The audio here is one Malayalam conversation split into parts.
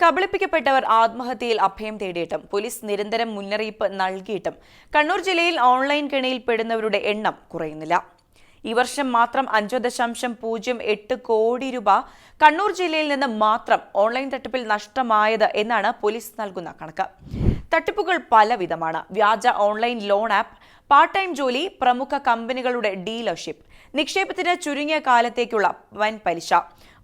കബളിപ്പിക്കപ്പെട്ടവർ ആത്മഹത്യയിൽ അഭയം തേടിയിട്ടും പോലീസ് നിരന്തരം മുന്നറിയിപ്പ് നൽകിയിട്ടും കണ്ണൂർ ജില്ലയിൽ ഓൺലൈൻ കെണിയിൽ പെടുന്നവരുടെ എണ്ണം കുറയുന്നില്ല. ഈ വർഷം മാത്രം അഞ്ച് ദശാംശം പൂജ്യം എട്ട് കോടി രൂപ കണ്ണൂർ ജില്ലയിൽ നിന്ന് മാത്രം ഓൺലൈൻ തട്ടിപ്പിൽ നഷ്ടമായത് എന്നാണ് പോലീസ് നൽകുന്ന കണക്ക്. തട്ടിപ്പുകൾ പലവിധമാണ്. വ്യാജ online loan app part time ജോലി പ്രമുഖ കമ്പനികളുടെ ഡീലർഷിപ്പ് നിക്ഷേപത്തിന് ചുരുങ്ങിയ കാലത്തേക്കുള്ള വൻ പലിശ.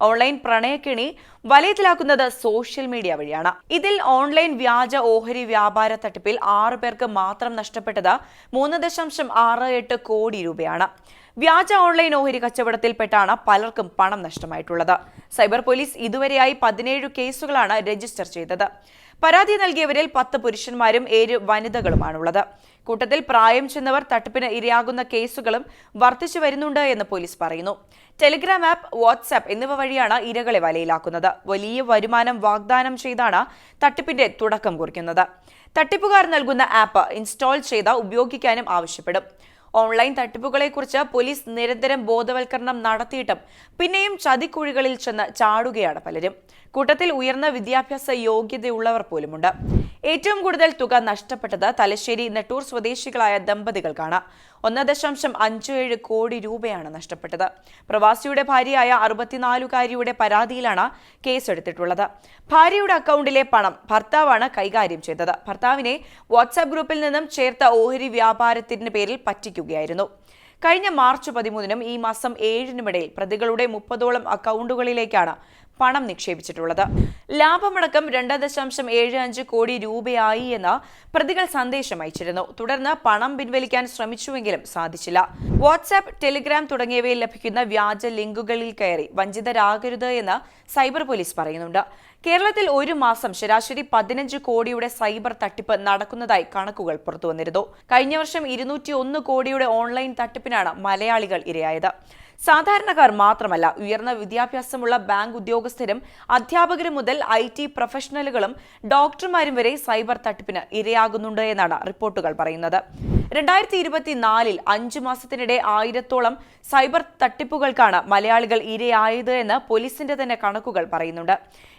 ഓൺലൈൻ പ്രണയക്കിണി വലയത്തിലാക്കുന്നത് സോഷ്യൽ മീഡിയ വഴിയാണ്. ഇതിൽ ഓൺലൈൻ വ്യാജ ഓഹരി വ്യാപാര തട്ടിപ്പിൽ ആറു പേർക്ക് മാത്രം നഷ്ടപ്പെട്ടത് മൂന്ന് ദശാംശം ആറ് എട്ട് കോടി രൂപയാണ്. വ്യാജ ഓൺലൈൻ ഓഹരി കച്ചവടത്തിൽപ്പെട്ടാണ് പലർക്കും പണം നഷ്ടമായിട്ടുള്ളത്. സൈബർ പോലീസ് ഇതുവരെയായി പതിനേഴ് കേസുകളാണ് രജിസ്റ്റർ ചെയ്തത്. പരാതി നൽകിയവരിൽ പത്ത് പുരുഷന്മാരും ഏഴ് വനിതകളുമാണുള്ളത്. കൂട്ടത്തിൽ പ്രായം ചെന്നവർ തട്ടിപ്പിന് ഇരയാകുന്ന കേസുകളും വർദ്ധിച്ചു വരുന്നുണ്ട് എന്ന് പോലീസ് പറയുന്നു. ടെലിഗ്രാം ആപ്പ് വാട്സാപ്പ് എന്നിവ വഴിയാണ് ഇരകളെ വലയിലാക്കുന്നത്. വലിയ വരുമാനം വാഗ്ദാനം ചെയ്താണ് തട്ടിപ്പിന്റെ തുടക്കം കുറിക്കുന്നത്. തട്ടിപ്പുകാർ നൽകുന്ന ആപ്പ് ഇൻസ്റ്റാൾ ചെയ്ത് ഉപയോഗിക്കാനും ആവശ്യപ്പെടും. ഓൺലൈൻ തട്ടിപ്പുകളെക്കുറിച്ച് പോലീസ് നിരന്തരം ബോധവൽക്കരണം നടത്തിയിട്ടും പിന്നെയും ചതിക്കുഴികളിൽ ചെന്ന് ചാടുകയാണ് പലരും. കൂട്ടത്തിൽ ഉയർന്ന വിദ്യാഭ്യാസ യോഗ്യതയുള്ളവർ പോലുമുണ്ട്. ഏറ്റവും കൂടുതൽ തുക നഷ്ടപ്പെട്ടത് തലശ്ശേരി നെട്ടൂർ സ്വദേശികളായ ദമ്പതികൾക്കാണ്. ഒന്ന് ദശാംശം അഞ്ച് ഏഴ് കോടി രൂപയാണ് നഷ്ടപ്പെട്ടത്. പ്രവാസിയുടെ ഭാര്യയായ അറുപത്തിനാലുകാരിയുടെ പരാതിയിലാണ് കേസെടുത്തിട്ടുള്ളത്. ഭാര്യയുടെ അക്കൗണ്ടിലെ പണം ഭർത്താവാണ് കൈകാര്യം ചെയ്തത്. ഭർത്താവിനെ വാട്സാപ്പ് ഗ്രൂപ്പിൽ നിന്നും ചേർത്ത ഓഹരി വ്യാപാരത്തിന്റെ പേരിൽ പറ്റിക്കുകയായിരുന്നു കഴിഞ്ഞ മാർച്ച് പതിമൂന്നിനും ഈ മാസം ഏഴിനുമിടയിൽ പ്രതികളുടെ മുപ്പതോളം അക്കൗണ്ടുകളിലേക്കാണ് പണം നിക്ഷേപിച്ചിട്ടുള്ളത്. ലാഭമടക്കം രണ്ട് ദശാംശം ഏഴ് അഞ്ച് കോടി രൂപയായി എന്ന് പ്രതികൾ സന്ദേശം അയച്ചിരുന്നു. തുടർന്ന് പണം പിൻവലിക്കാൻ ശ്രമിച്ചുവെങ്കിലും സാധിച്ചില്ല. വാട്സാപ്പ് ടെലിഗ്രാം തുടങ്ങിയവയിൽ ലഭിക്കുന്ന വ്യാജ ലിങ്കുകളിൽ കയറി വഞ്ചിതരാകരുത് എന്ന് സൈബർ പോലീസ് പറയുന്നുണ്ട്. കേരളത്തിൽ ഒരു മാസം ശരാശരി പതിനഞ്ച് കോടിയുടെ സൈബർ തട്ടിപ്പ് നടക്കുന്നതായി കണക്കുകൾ പുറത്തുവന്നിരുന്നു. കഴിഞ്ഞ വർഷം ഇരുന്നൂറ്റി ഒന്ന് കോടിയുടെ ഓൺലൈൻ തട്ടിപ്പിനാണ് മലയാളികൾ ഇരയായത്. സാധാരണക്കാർ മാത്രമല്ല ഉയർന്ന വിദ്യാഭ്യാസമുള്ള ബാങ്ക് ഉദ്യോഗസ്ഥരും അധ്യാപകരും മുതൽ ഐ ടി പ്രൊഫഷണലുകളും ഡോക്ടർമാരും വരെ സൈബർ തട്ടിപ്പിന് ഇരയാകുന്നുണ്ട് എന്നാണ് റിപ്പോർട്ടുകൾ പറയുന്നത്. രണ്ടായിരത്തി ഇരുപത്തിനാലിൽ അഞ്ചു മാസത്തിനിടെ ആയിരത്തോളം സൈബർ തട്ടിപ്പുകൾക്കാണ് മലയാളികൾ ഇരയായത് എന്ന് പോലീസിന്റെ തന്നെ കണക്കുകൾ പറയുന്നുണ്ട്.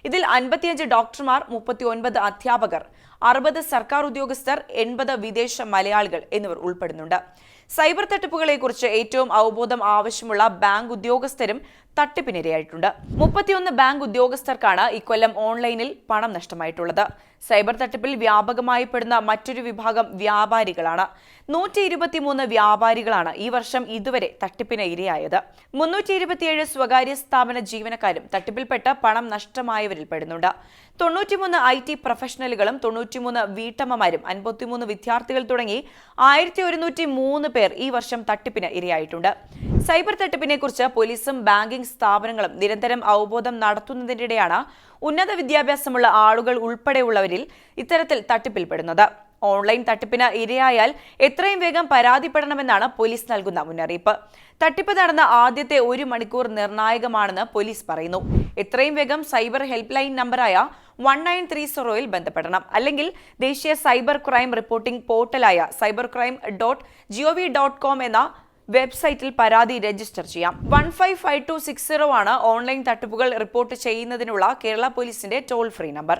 ഇതിൽ അൻപത്തിയഞ്ച് ഡോക്ടർമാർ മുപ്പത്തി ഒൻപത് അധ്യാപകർ അറുപത് സർക്കാർ ഉദ്യോഗസ്ഥർ എൺപത് വിദേശ മലയാളികൾ എന്നിവർ ഉൾപ്പെടുന്നുണ്ട്. സൈബർ തട്ടിപ്പുകളെക്കുറിച്ച് ഏറ്റവും അവബോധം ആവശ്യമുള്ള ബാങ്ക് ഉദ്യോഗസ്ഥരും തട്ടിപ്പിനിരയായിട്ടുണ്ട്. മുപ്പത്തിയൊന്ന് ബാങ്ക് ഉദ്യോഗസ്ഥർക്കാണ് ഇക്കൊല്ലം ഓൺലൈനിൽ പണം നഷ്ടമായിട്ടുള്ളത്. സൈബർ തട്ടിപ്പിൽ വ്യാപകമായി പെടുന്ന മറ്റൊരു വിഭാഗം വ്യാപാരികളാണ്. നൂറ്റി ഇരുപത്തിമൂന്ന് വ്യാപാരികളാണ് ഈ വർഷം ഇതുവരെ തട്ടിപ്പിന് ഇരയായത് മുന്നൂറ്റി ഇരുപത്തിയേഴ് സ്വകാര്യ സ്ഥാപന ജീവനക്കാരും തട്ടിപ്പിൽപ്പെട്ട് പണം നഷ്ടമായവരിൽ പെടുന്നുണ്ട് തൊണ്ണൂറ്റിമൂന്ന് ഐ ടി പ്രൊഫഷണലുകളും തൊണ്ണൂറ്റിമൂന്ന് വീട്ടമ്മമാരും അൻപത്തിമൂന്ന് വിദ്യാർത്ഥികൾ തുടങ്ങി ആയിരത്തി ഒരുന്നൂറ്റി മൂന്ന് പേർ ഈ വർഷം തട്ടിപ്പിന് ഇരയായിട്ടുണ്ട്. സൈബർ തട്ടിപ്പിനെ കുറിച്ച് പോലീസും ബാങ്കിംഗ് സ്ഥാപനങ്ങളും നിരന്തരം അവബോധം നടത്തുന്നതിനിടെയാണ് ഉന്നത വിദ്യാഭ്യാസമുള്ള ആളുകൾ ഉൾപ്പെടെയുള്ളവരിൽ ഇത്തരത്തിൽ തട്ടിപ്പിൽപ്പെടുന്നത്. ഓൺലൈൻ തട്ടിപ്പിന് ഇരയായാൽ എത്രയും വേഗം പരാതിപ്പെടണമെന്നാണ് പോലീസ് നൽകുന്ന മുന്നറിയിപ്പ്. തട്ടിപ്പ് നടന്ന ആദ്യത്തെ ഒരു മണിക്കൂർ നിർണായകമാണെന്ന് പോലീസ് പറയുന്നു. എത്രയും വേഗം സൈബർ ഹെൽപ്പ് ലൈൻ നമ്പറായ വൺ നയൻ ത്രീ സീറോയിൽ ബന്ധപ്പെടണം. അല്ലെങ്കിൽ ദേശീയ cyber crime reporting പോർട്ടലായ cyber crime dot G O V dot com എന്ന വെബ്സൈറ്റിൽ പരാതി രജിസ്റ്റർ ചെയ്യാം. One five five two six zero ആണ് ഓൺലൈൻ തട്ടിപ്പുകൾ റിപ്പോർട്ട് ചെയ്യുന്നതിനുള്ള കേരള പോലീസിന്റെ ടോൾ ഫ്രീ നമ്പർ.